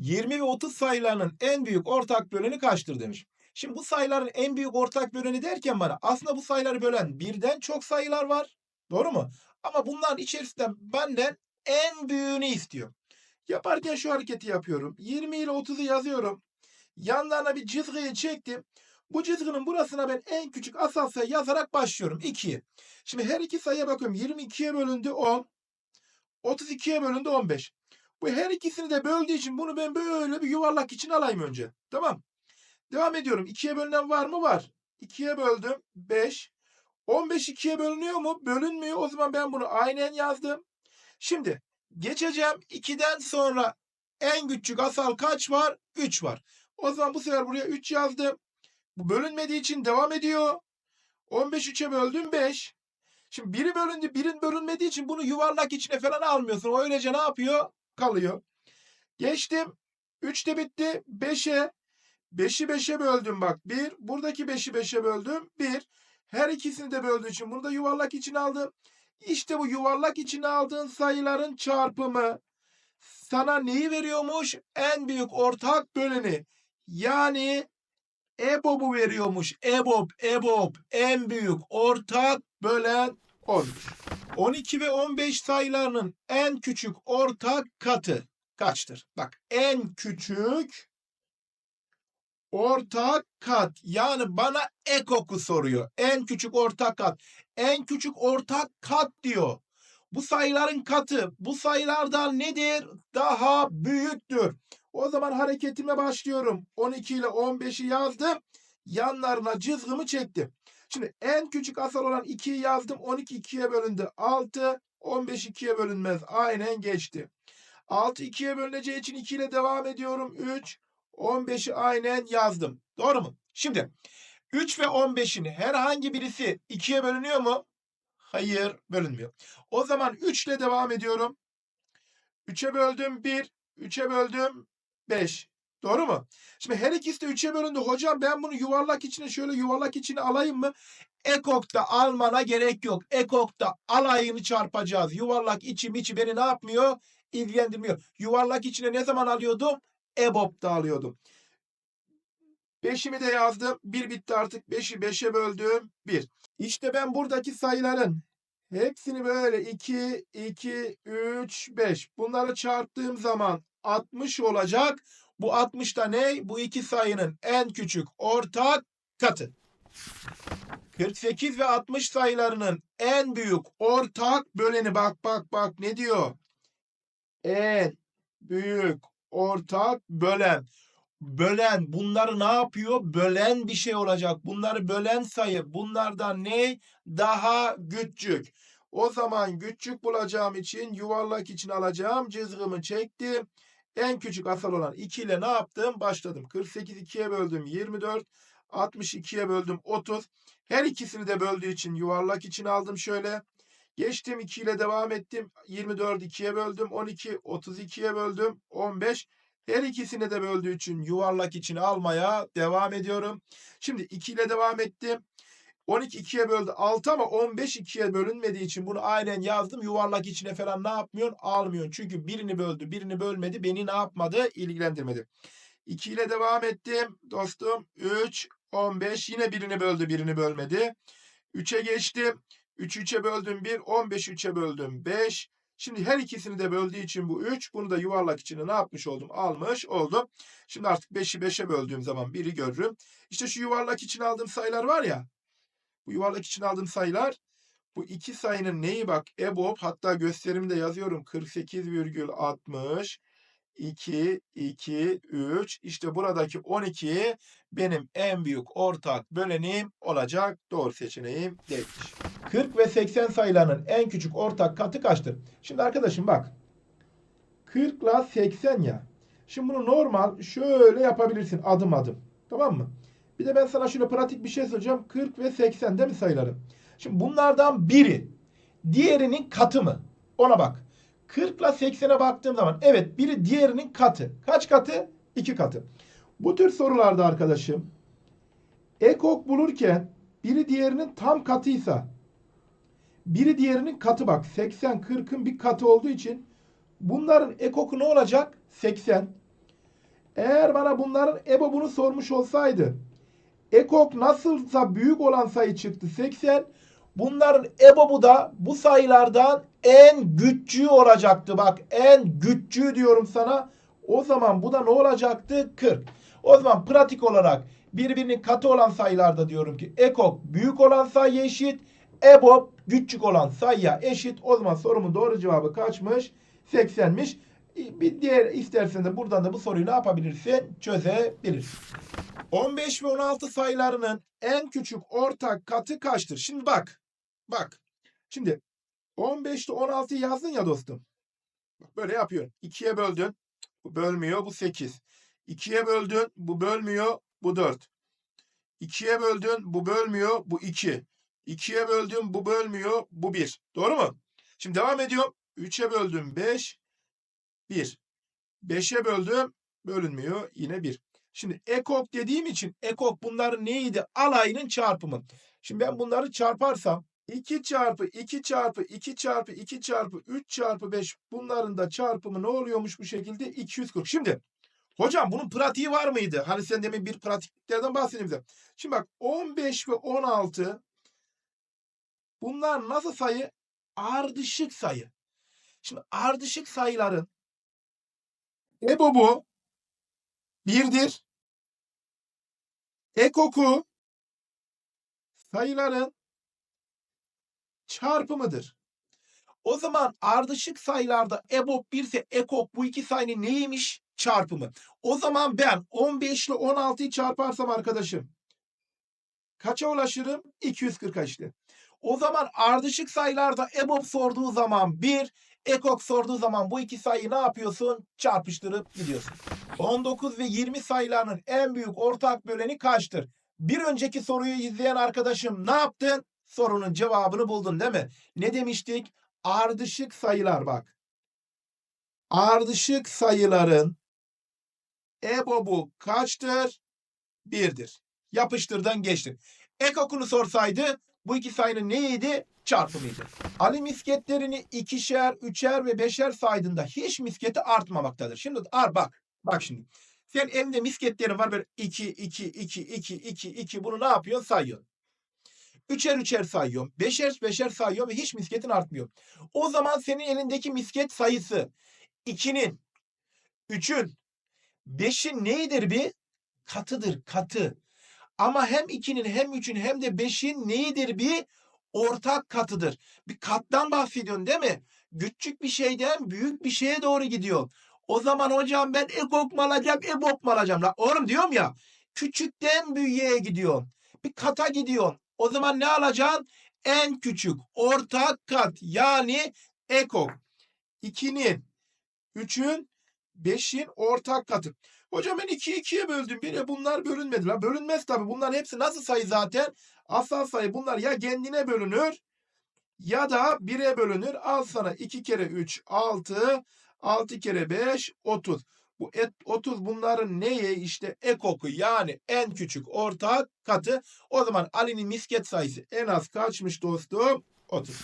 20 ve 30 sayılarının en büyük ortak böleni kaçtır demiş. Şimdi bu sayıların en büyük ortak böleni derken bana aslında bu sayıları bölen birden çok sayılar var. Doğru mu? Ama bunların içerisinde benden en büyüğünü istiyor. Yaparken şu hareketi yapıyorum. 20 ile 30'u yazıyorum. Yanlarına bir çizgiyi çektim. Bu çizginin burasına ben en küçük asal sayı yazarak başlıyorum. 2'yi. Şimdi her iki sayıya bakıyorum. 22'ye bölündü 10. 32'ye bölündü 15. Bu her ikisini de böldüğü için bunu ben böyle bir yuvarlak için alayım önce. Tamam. Devam ediyorum. 2'ye bölünen var mı? Var. 2'ye böldüm. 5. 15 2'ye bölünüyor mu? Bölünmüyor. O zaman ben bunu aynen yazdım. Şimdi geçeceğim. 2'den sonra en küçük asal kaç var? 3 var. O zaman bu sefer buraya 3 yazdım. Bu bölünmediği için devam ediyor. 15 3'e böldüm 5. Şimdi biri bölündü, birin bölünmediği için bunu yuvarlak içine falan almıyorsun. O öylece ne yapıyor? Kalıyor. Geçtim. 3 de bitti. 5'e 5'i 5'e böldüm bak. 1. Buradaki 5'i 5'e böldüm. 1. Her ikisini de böldüğü için bunu da yuvarlak içine aldım. İşte bu yuvarlak içine aldığın sayıların çarpımı sana neyi veriyormuş? En büyük ortak böleni. Yani EBOB'u veriyormuş. EBOB, EBOB en büyük ortak bölen olmuş. 12 ve 15 sayılarının en küçük ortak katı kaçtır? Bak en küçük ortak kat yani bana ekoku soruyor. En küçük ortak kat. En küçük ortak kat diyor. Bu sayıların katı bu sayılardan nedir? Daha büyüktür. O zaman hareketime başlıyorum. 12 ile 15'i yazdım. Yanlarına cızgımı çektim. Şimdi en küçük asal olan 2'yi yazdım. 12 2'ye bölündü. 6. 15 2'ye bölünmez. Aynen geçti. 6 2'ye bölüneceği için 2 ile devam ediyorum. 3. 15'i aynen yazdım. Doğru mu? Şimdi 3 ve 15'in herhangi birisi 2'ye bölünüyor mu? Hayır bölünmüyor. O zaman 3 ile devam ediyorum. 3'e böldüm 1. 3'e böldüm 5. Doğru mu? Şimdi her ikisi de 3'e bölündü. Hocam ben bunu yuvarlak içine şöyle yuvarlak içine alayım mı? Ekok'ta almana gerek yok. Ekok'ta alayını çarpacağız. Yuvarlak içim içi beni ne yapmıyor? İlgilendirmiyor. Yuvarlak içine ne zaman alıyordum? EBOB'da alıyordum. 5'imi de yazdım. 1 bitti artık. 5'i 5'e böldüm. 1. İşte ben buradaki sayıların hepsini böyle 2, 2, 3, 5. Bunları çarptığım zaman 60 olacak. Bu 60 da ne? Bu iki sayının en küçük ortak katı. 48 ve 60 sayılarının en büyük ortak böleni bak bak bak ne diyor? En büyük ortak bölen. Bölen bunları ne yapıyor? Bölen bir şey olacak. Bunları bölen sayı bunlardan ne? Daha küçük. O zaman küçük bulacağım için yuvarlak için alacağım. Cızgımı çektim. En küçük asal olan 2 ile ne yaptım? Başladım. 48 2'ye böldüm 24. 62'ye böldüm 30. Her ikisini de böldüğü için yuvarlak için aldım şöyle. Geçtim 2 ile devam ettim. 24 2'ye böldüm 12. 32'ye böldüm 15. Her ikisini de böldüğü için yuvarlak için almaya devam ediyorum. Şimdi 2 ile devam ettim. 12 2'ye böldü 6 ama 15 2'ye bölünmediği için bunu aynen yazdım. Yuvarlak içine falan ne yapmıyorsun? Almıyorsun. Çünkü birini böldü, birini bölmedi. Beni ne yapmadı? İlgilendirmedi. 2 ile devam ettim. Dostum 3, 15 yine birini böldü, birini bölmedi. 3'e geçtim. 3 3'e böldüm 1, 15 3'e böldüm 5. Şimdi her ikisini de böldüğü için bu 3. Bunu da yuvarlak içine ne yapmış oldum? Almış oldum. Şimdi artık 5'i 5'e böldüğüm zaman 1'i görürüm. İşte şu yuvarlak için aldığım sayılar var ya. Bu yuvarlak için aldığım sayılar bu iki sayının neyi bak EBOB hatta gösterimde yazıyorum 48,60 2 2 3 işte buradaki 12 benim en büyük ortak bölenim olacak. Doğru seçeneğim değilmiş. 40 ve 80 sayılarının en küçük ortak katı kaçtır? Şimdi arkadaşım bak. 40 ile 80 ya. Şimdi bunu normal şöyle yapabilirsin adım adım. Tamam mı? Bir de ben sana şöyle pratik bir şey söyleyeceğim. 40 ve 80 değil mi sayılarım? Şimdi bunlardan biri diğerinin katı mı? Ona bak. 40 ile 80'e baktığım zaman evet biri diğerinin katı. Kaç katı? 2 katı. Bu tür sorularda arkadaşım ekok bulurken biri diğerinin tam katıysa biri diğerinin katı bak 80 40'ın bir katı olduğu için bunların ekoku ne olacak? 80. Eğer bana bunların EBOB'unu sormuş olsaydı ekok nasılsa büyük olan sayı çıktı 80. Bunların EBOB'u da bu sayılardan en küçüğü olacaktı. Bak en küçüğü diyorum sana. O zaman bu da ne olacaktı? 40. O zaman pratik olarak birbirinin katı olan sayılarda diyorum ki ekok büyük olan sayıya eşit. EBOB küçük olan sayıya eşit. O zaman sorumun doğru cevabı kaçmış? 80'miş. Bir diğer istersen de buradan da bu soruyu ne yapabilirsin? Çözebilirsin. 15 ve 16 sayılarının en küçük ortak katı kaçtır? Şimdi bak. Bak. Şimdi 15 ile 16'yı yazdın ya dostum. Böyle yapıyorsun. 2'ye böldün. Bu bölmüyor. Bu 8. 2'ye böldün. Bu bölmüyor. Bu 4. 2'ye böldün. Bu bölmüyor. Bu 2. 2'ye böldüm. Bu bölmüyor. Bu 1. Doğru mu? Şimdi devam ediyorum. 3'e böldüm. 5. 1. 5'e böldüm. Bölünmüyor. Yine 1. Şimdi ekok dediğim için ekok bunların neydi? Alayının çarpımı. Şimdi ben bunları çarparsam 2 çarpı 2 çarpı 2 çarpı 2 çarpı 3 çarpı 5 bunların da çarpımı ne oluyormuş bu şekilde? 240. Şimdi hocam bunun pratiği var mıydı? Hani sen demin bir pratiklerden bahsedeyim bize. Şimdi bak 15 ve 16 bunlar nasıl sayı? Ardışık sayı. Şimdi ardışık sayıların EBOB'u birdir. Ekoku sayıların çarpımıdır. O zaman ardışık sayılarda EBOB 1 ise ekok bu iki sayının neymiş? Çarpımı. O zaman ben 15 ile 16'yı çarparsam arkadaşım kaça ulaşırım? 240'a işte. O zaman ardışık sayılarda EBOB sorduğu zaman 1, ekok sorduğu zaman bu iki sayıyı ne yapıyorsun? Çarpıştırıp gidiyorsun. 19 ve 20 sayılarının en büyük ortak böleni kaçtır? Bir önceki soruyu izleyen arkadaşım ne yaptın? Sorunun cevabını buldun değil mi? Ne demiştik? Ardışık sayılar bak. Ardışık sayıların EBOB'u kaçtır? Birdir. Yapıştırdan geçtin. Ekokunu sorsaydı bu iki sayının neydi? Çarpımıydı. Ali misketlerini ikişer, üçer ve beşer saydığında hiç misketi artmamaktadır. Şimdi ar bak. Bak şimdi. Sen elinde misketlerin var böyle 2, 2, 2, 2, 2, 2 bunu ne yapıyorsun? Sayıyorsun. Üçer üçer sayıyorum. Beşer beşer sayıyorum ve hiç misketin artmıyor. O zaman senin elindeki misket sayısı 2'nin, 3'ün, 5'in neyidir bir? Katıdır, katı. Ama hem 2'nin hem 3'ün hem de 5'in neyidir bir? Ortak katıdır. Bir kattan bahsediyorsun değil mi? Küçük bir şeyden büyük bir şeye doğru gidiyor. O zaman hocam ben ekok mu alacağım, ebok mu alacağım? La oğlum diyorum ya küçükten büyüğe gidiyorsun. Bir kata gidiyorsun. O zaman ne alacaksın? En küçük ortak kat yani ekok. 2'nin, 3'ün, 5'in ortak katı. Hocam ben 2'yi 2'ye böldüm. De bunlar bölünmedi. La bölünmez tabii. Bunların hepsi nasıl sayı zaten? Asal sayı bunlar ya kendine bölünür ya da 1'e bölünür. Al sana 2 kere 3 6 6 kere 5 30. Bu et, 30 bunların neye işte ekoku yani en küçük ortak katı. O zaman Ali'nin misket sayısı en az kaçmış dostum? 30.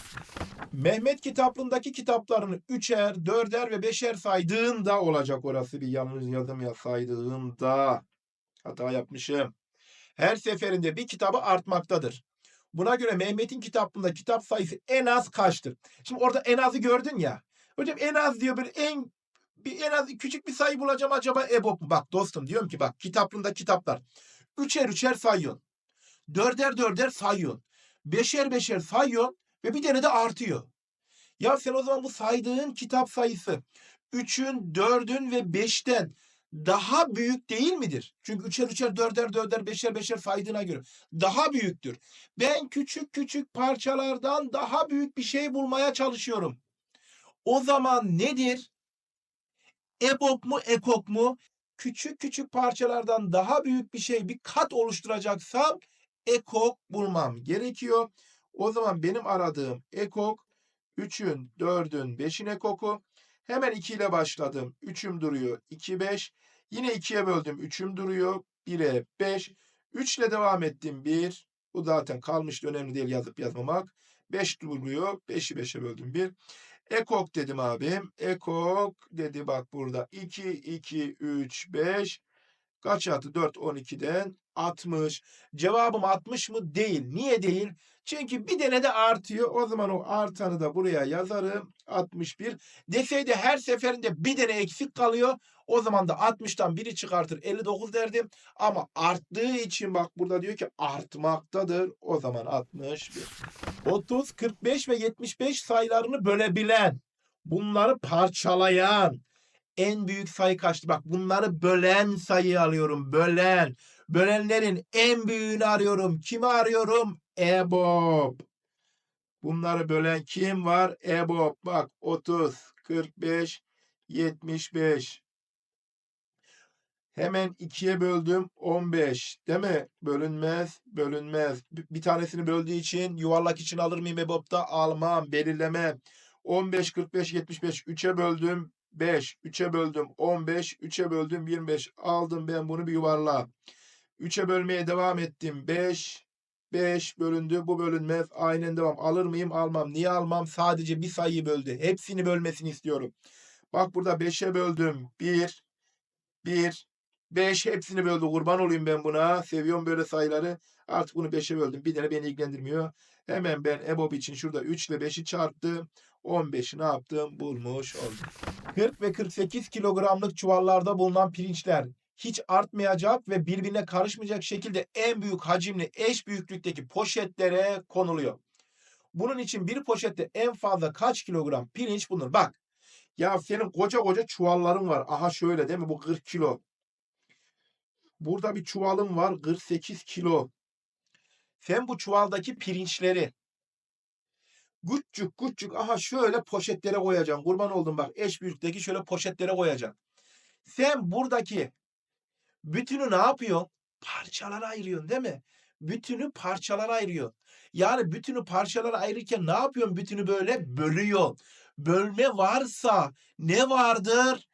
Mehmet kitaplığındaki kitaplarını üçer, dörder ve beşer saydığında olacak orası bir yanlış yazım ya saydığında. Hata yapmışım. Her seferinde bir kitabı artmaktadır. Buna göre Mehmet'in kitaplığında kitap sayısı en az kaçtır? Şimdi orada en azı gördün ya. Hocam en az diyor böyle en bir en az küçük bir sayı bulacağım acaba EBOB mu? Bak dostum diyorum ki bak kitaplığında kitaplar. Üçer üçer sayıyorsun. Dörder dörder sayıyorsun. Beşer beşer sayıyorsun ve bir tane de artıyor. Ya sen o zaman bu saydığın kitap sayısı 3'ün, 4'ün ve 5'ten daha büyük değil midir? Çünkü üçer üçer, dörder dörder, beşer beşer saydığına göre daha büyüktür. Ben küçük küçük parçalardan daha büyük bir şey bulmaya çalışıyorum. O zaman nedir? EBOB mu, ekok mu? Küçük küçük parçalardan daha büyük bir şey, bir kat oluşturacaksam ekok bulmam gerekiyor. O zaman benim aradığım ekok 3'ün, 4'ün, 5'in ekoku. Hemen 2 ile başladım. 3'üm duruyor. 2, 5. Yine 2'ye böldüm. 3'üm duruyor. 1'e 5. 3 ile devam ettim. 1. Bu zaten kalmıştı. Önemli değil yazıp yazmamak. 5 duruyor. 5'i 5'e böldüm. 1. Ekok dedim abim. Ekok dedi bak burada. 2, 2, 3, 5. Kaç attı? 4, 12'den 60. Cevabım 60 mı? Değil. Niye değil? Çünkü bir tane de artıyor. O zaman o artanı da buraya yazarım. 61. Deseydi her seferinde bir tane eksik kalıyor. O zaman da 60'tan biri çıkartır 59 derdim. Ama arttığı için bak burada diyor ki artmaktadır. O zaman 61. 30, 45 ve 75 sayılarını bölebilen, bunları parçalayan en büyük sayı kaçtı? Bak bunları bölen sayı alıyorum. Bölen. Bölenlerin en büyüğünü arıyorum. Kimi arıyorum? EBOB. Bunları bölen kim var? EBOB. Bak 30, 45, 75. Hemen ikiye böldüm 15. Değil mi? Bölünmez, bölünmez. Bir tanesini böldüğü için yuvarlak için alır mıyım EBOB'da? Almam. Belirleme. 15, 45, 75. 3'e böldüm 5. 3'e böldüm 15. 3'e böldüm 25. Aldım ben bunu bir yuvarla. 3'e bölmeye devam ettim. 5. 5 bölündü. Bu bölünmez. Aynen devam. Alır mıyım? Almam. Niye almam? Sadece bir sayıyı böldü. Hepsini bölmesini istiyorum. Bak burada 5'e böldüm. 1. 1. 5 hepsini böldü. Kurban olayım ben buna. Seviyorum böyle sayıları. Artık bunu 5'e böldüm. Bir tane beni ilgilendirmiyor. Hemen ben EBOB için şurada 3 ile 5'i çarptım. 15'i ne yaptım? Bulmuş oldum. 40 ve 48 kilogramlık çuvallarda bulunan pirinçler hiç artmayacak ve birbirine karışmayacak şekilde en büyük hacimli eş büyüklükteki poşetlere konuluyor. Bunun için bir poşette en fazla kaç kilogram pirinç bulunur? Bak. Ya senin koca koca çuvalların var. Aha şöyle değil mi? Bu 40 kilo. Burada bir çuvalım var 48 kilo. Sen bu çuvaldaki pirinçleri küçük küçük aha şöyle poşetlere koyacaksın. Kurban oldum bak eş büyüklükteki şöyle poşetlere koyacaksın. Sen buradaki bütünü ne yapıyorsun? Parçalara ayırıyorsun değil mi? Bütünü parçalara ayırıyorsun. Yani bütünü parçalara ayırırken ne yapıyorsun? Bütünü böyle bölüyorsun. Bölme varsa ne vardır?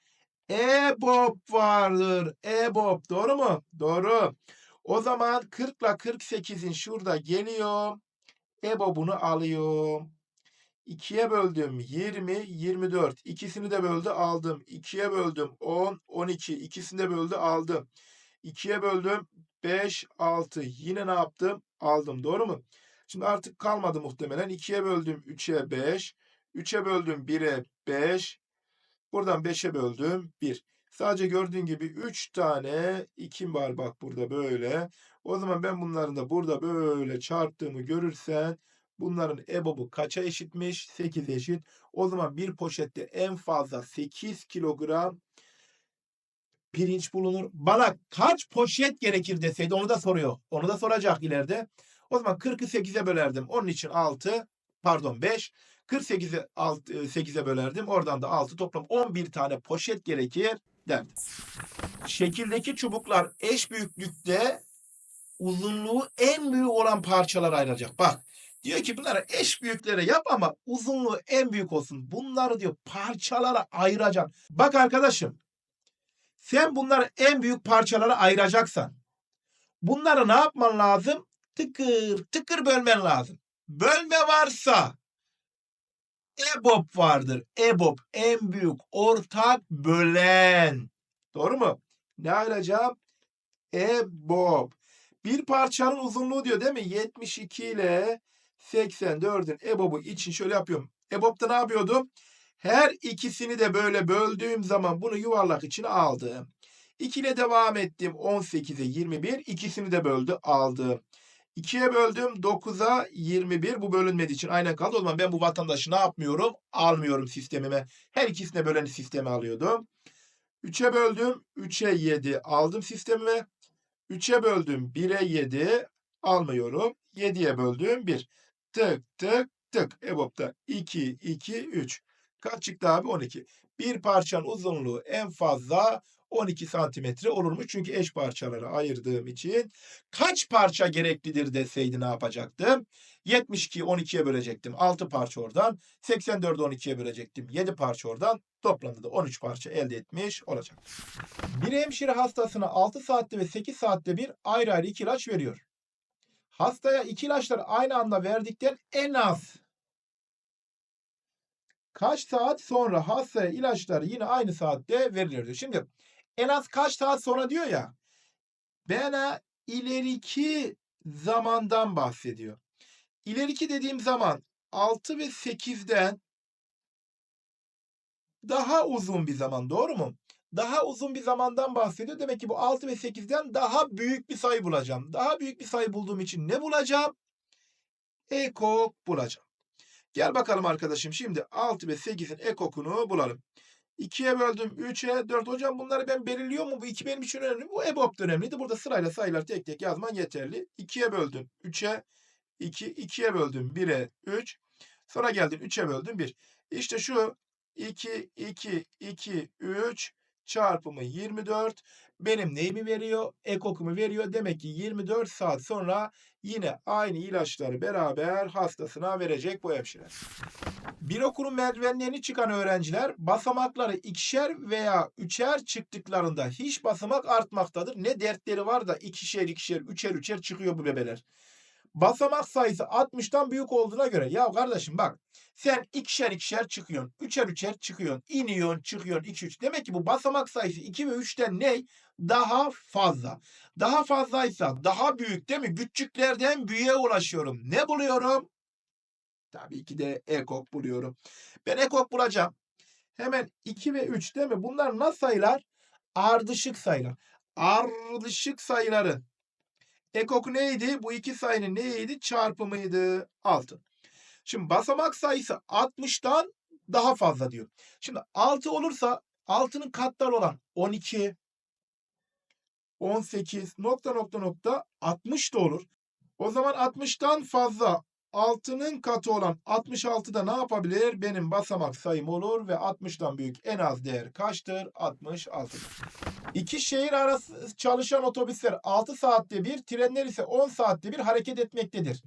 EBOB vardır. EBOB doğru mu? Doğru. O zaman 40 ile 48'in şurada geliyor. EBOB'unu alıyorum. 2'ye böldüm 20, 24. İkisini de böldü aldım. 2'ye böldüm 10, 12. İkisini de böldü aldım. 2'ye böldüm 5, 6. Yine ne yaptım? Aldım. Doğru mu? Şimdi artık kalmadı muhtemelen. 2'ye böldüm 3'e 5. 3'e böldüm 1'e 5. Buradan 5'e böldüm 1. Sadece gördüğün gibi 3 tane 2 var bak burada böyle. O zaman ben bunların da burada böyle çarptığımı görürsen bunların EBOB'u kaça eşitmiş? 8 eşit. O zaman bir poşette en fazla 8 kilogram pirinç bulunur. Bana kaç poşet gerekir deseydi onu da soruyor. Onu da soracak ileride. O zaman 40'ı 8'e bölerdim. Onun için 6 pardon 5. 48'i 8'e bölerdim. Oradan da 6 toplam 11 tane poşet gerekir derdim. Şekildeki çubuklar eş büyüklükte uzunluğu en büyük olan parçalara ayrılacak. Bak diyor ki bunlara eş büyüklere yap ama uzunluğu en büyük olsun. Bunları diyor parçalara ayıracaksın. Bak arkadaşım sen bunları en büyük parçalara ayıracaksan bunları ne yapman lazım? Tıkır tıkır bölmen lazım. Bölme varsa EBOB vardır. EBOB en büyük ortak bölen. Doğru mu? Ne ayıracağım? EBOB. Bir parçanın uzunluğu diyor değil mi? 72 ile 84'ün EBOB'u için şöyle yapıyorum. EBOB'da ne yapıyordum? Her ikisini de böyle böldüğüm zaman bunu yuvarlak içine aldım. 2 ile devam ettim. 18'e 21. İkisini de böldü aldım. 2'ye böldüm 9'a 21 bu bölünmediği için aynen kaldı. O zaman ben bu vatandaşı ne yapmıyorum? Almıyorum sistemime. Her ikisine bölen sistemi alıyordum. 3'e böldüm 3'e 7 aldım sistemime. 3'e böldüm 1'e 7 almıyorum. 7'ye böldüm 1. Tık tık tık. EBOB'da 2 2 3. Kaç çıktı abi? 12. Bir parçanın uzunluğu en fazla 12 santimetre olurmuş. Çünkü eş parçalara ayırdığım için kaç parça gereklidir deseydi ne yapacaktım? 72'yi 12'ye bölecektim. 6 parça oradan. 84'ü 12'ye bölecektim. 7 parça oradan. Toplamda da 13 parça elde etmiş olacak. Bir hemşire hastasına 6 saatte ve 8 saatte bir ayrı ayrı iki ilaç veriyor. Hastaya iki ilaçları aynı anda verdikten en az kaç saat sonra hastaya ilaçları yine aynı saatte verilir diyor. Şimdi en az kaç saat sonra diyor ya. Bana ileriki zamandan bahsediyor. İleriki dediğim zaman 6 ve 8'den daha uzun bir zaman doğru mu? Daha uzun bir zamandan bahsediyor. Demek ki bu 6 ve 8'den daha büyük bir sayı bulacağım. Daha büyük bir sayı bulduğum için ne bulacağım? Ekok bulacağım. Gel bakalım arkadaşım şimdi 6 ve 8'in ekokunu bulalım. 2'ye böldüm 3'e 4. Hocam bunları ben belirliyor mu? Bu 2 benim için önemli. Bu EBOB önemliydi. Burada sırayla sayılar tek tek yazman yeterli. 2'ye böldüm 3'e 2, 2'ye böldüm 1'e 3. Sonra geldim 3'e böldüm 1. İşte şu 2, 2, 2, 3 çarpımı 24 benim neyimi veriyor? Ekokumu veriyor. Demek ki 24 saat sonra yine aynı ilaçları beraber hastasına verecek bu hemşire. Bir okulun merdivenlerini çıkan öğrenciler basamakları ikişer veya üçer çıktıklarında hiç basamak artmaktadır. Ne dertleri var da ikişer ikişer üçer üçer çıkıyor bu bebeler. Basamak sayısı 60'tan büyük olduğuna göre ya kardeşim bak sen ikişer ikişer çıkıyorsun. Üçer üçer çıkıyorsun. iniyorsun çıkıyorsun 2 3. Demek ki bu basamak sayısı 2 ve 3'ten ne? Daha fazla. Daha fazlaysa daha büyük değil mi? Küçüklerden büyüğe ulaşıyorum. Ne buluyorum? Tabii ki de ekok buluyorum. Ben ekok bulacağım. Hemen 2 ve 3 değil mi? Bunlar nasıl sayılar? Ardışık sayılar. Ardışık sayıların ekoku neydi? Bu iki sayının neydi? Çarpımıydı. 6. Şimdi basamak sayısı 60'tan daha fazla diyor. Şimdi 6 olursa 6'nın katları olan 12, 18 nokta nokta nokta 60 da olur. O zaman 60'tan fazla 6'nın katı olan 66'da ne yapabilir? Benim basamak sayım olur ve 60'dan büyük en az değer kaçtır? 66. İki şehir arası çalışan otobüsler 6 saatte bir, trenler ise 10 saatte bir hareket etmektedir.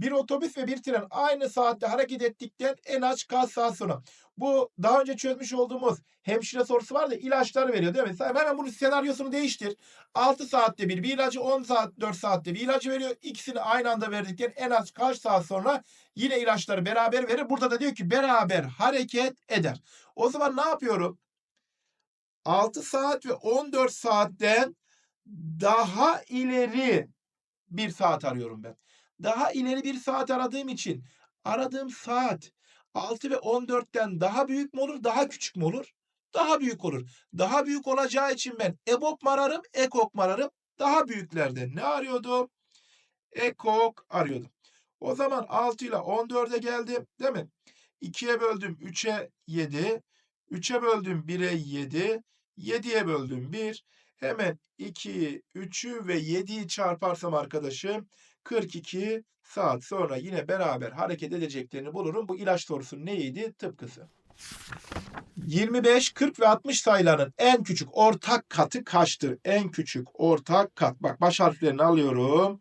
Bir otobüs ve bir tren aynı saatte hareket ettikten en az kaç saat sonra. Bu daha önce çözmüş olduğumuz hemşire sorusu var da ilaçları veriyor değil mi? Sen hemen bunun senaryosunu değiştir. 6 saatte bir, bir ilacı 10 saat 4 saatte bir ilacı veriyor. İkisini aynı anda verdikten en az kaç saat sonra yine ilaçları beraber verir. Burada da diyor ki beraber hareket eder. O zaman ne yapıyorum? 6 saat ve 14 saatten daha ileri bir saat arıyorum ben. Daha ileri bir saat aradığım için aradığım saat 6 ve 14'ten daha büyük mü olur, daha küçük mü olur? Daha büyük olur. Daha büyük olacağı için ben EBOB mu ararım, EKOK mu ararım? Daha büyüklerde ne arıyordum? EKOK arıyordum. O zaman 6 ile 14'e geldim değil mi? 2'ye böldüm 3'e 7. 3'e böldüm 1'e 7. 7'ye böldüm 1. Hemen 2'yi, 3'ü ve 7'yi çarparsam arkadaşım 42 saat sonra yine beraber hareket edeceklerini bulurum. Bu ilaç sorusunun neydi? Tıpkısı. 25, 40 ve 60 sayıların en küçük ortak katı kaçtır? En küçük ortak kat. Bak baş harflerini alıyorum.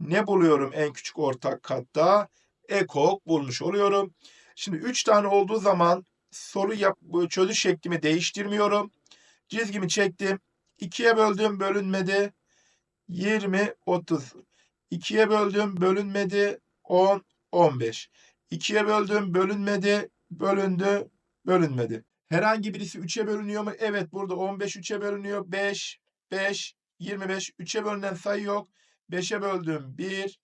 Ne buluyorum en küçük ortak katta? Ekok bulmuş oluyorum. Şimdi 3 tane olduğu zaman soru yap, çözüş şeklimi değiştirmiyorum. Çizgimi çektim. 2'ye böldüm bölünmedi. 20, 30. 2'ye böldüm bölünmedi 10 15. 2'ye böldüm bölünmedi bölündü bölünmedi. Herhangi birisi 3'e bölünüyor mu? Evet burada 15 3'e bölünüyor. 5 5 25 3'e bölünen sayı yok. 5'e böldüm 1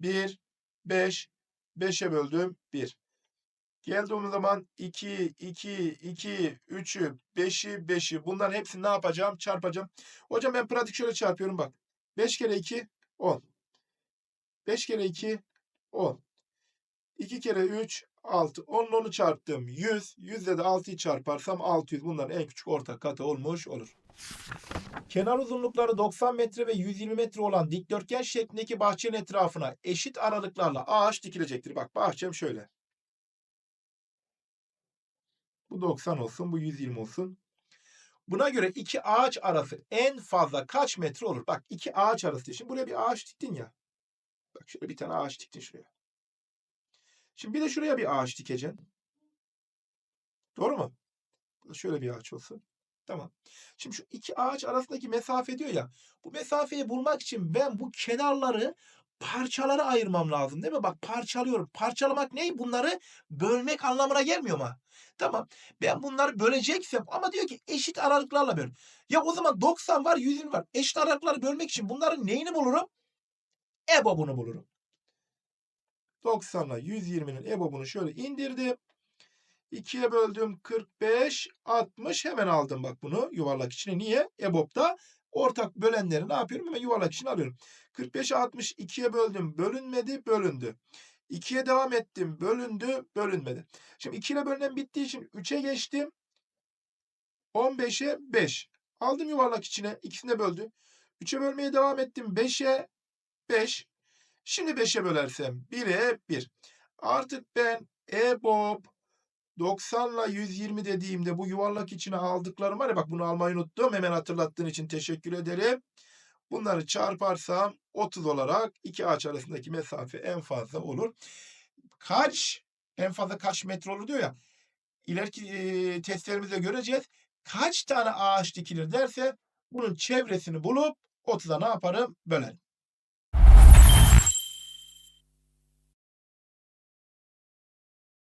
1 5 5'e böldüm 1. Geldiğim zaman 2, 2, 2, 3'ü, 5'i, 5'i bunların hepsini ne yapacağım? Çarpacağım. Hocam ben pratik şöyle çarpıyorum bak. 5 kere 2, 10. 5 kere 2 10. 2 kere 3 6. 10'un 10'u çarptım 100. 100 ile de 6'yı çarparsam 600. Bunların en küçük ortak katı olmuş olur. Kenar uzunlukları 90 metre ve 120 metre olan dikdörtgen şeklindeki bahçenin etrafına eşit aralıklarla ağaç dikilecektir. Bak bahçem şöyle. Bu 90 olsun, bu 120 olsun. Buna göre iki ağaç arası en fazla kaç metre olur? Bak iki ağaç arası. Şimdi buraya bir ağaç diktin ya. Bak şöyle bir tane ağaç diktin şuraya. Şimdi bir de şuraya bir ağaç dikeceksin. Doğru mu? Burada şöyle bir ağaç olsun. Tamam. Şimdi şu iki ağaç arasındaki mesafe diyor ya. Bu mesafeyi bulmak için ben bu kenarları parçalara ayırmam lazım değil mi? Bak parçalıyorum. Parçalamak ne? Bunları bölmek anlamına gelmiyor mu? Tamam. Ben bunları böleceksem ama diyor ki eşit aralıklarla böl. Ya o zaman 90 var 120 var. Eşit aralıkları bölmek için bunların neyini bulurum? EBOB'unu bulurum. 90'la 120'nin EBOB'unu şöyle indirdim. 2'ye böldüm 45, 60. Hemen aldım bak bunu yuvarlak içine. Niye? EBOB'da ortak bölenleri ne yapıyorum? Hemen yuvarlak içine alıyorum. 45'e 60 2'ye böldüm. Bölünmedi, bölündü. 2'ye devam ettim. Bölündü, bölünmedi. Şimdi 2 ile bölünen bittiği için 3'e geçtim. 15'e 5. Aldım yuvarlak içine. İkisini de böldüm. 3'e bölmeye devam ettim. 5'e 5. Şimdi 5'e bölersem 1'e 1. Artık ben EBOB 90 ile 120 dediğimde bu yuvarlak içine aldıklarım var ya bak bunu almayı unuttum. Hemen hatırlattığın için teşekkür ederim. Bunları çarparsam 30 olarak iki ağaç arasındaki mesafe en fazla olur. Kaç? En fazla kaç metre olur diyor ya. İleriki testlerimizde göreceğiz. Kaç tane ağaç dikilir derse bunun çevresini bulup 30'a ne yaparım? Bölerim.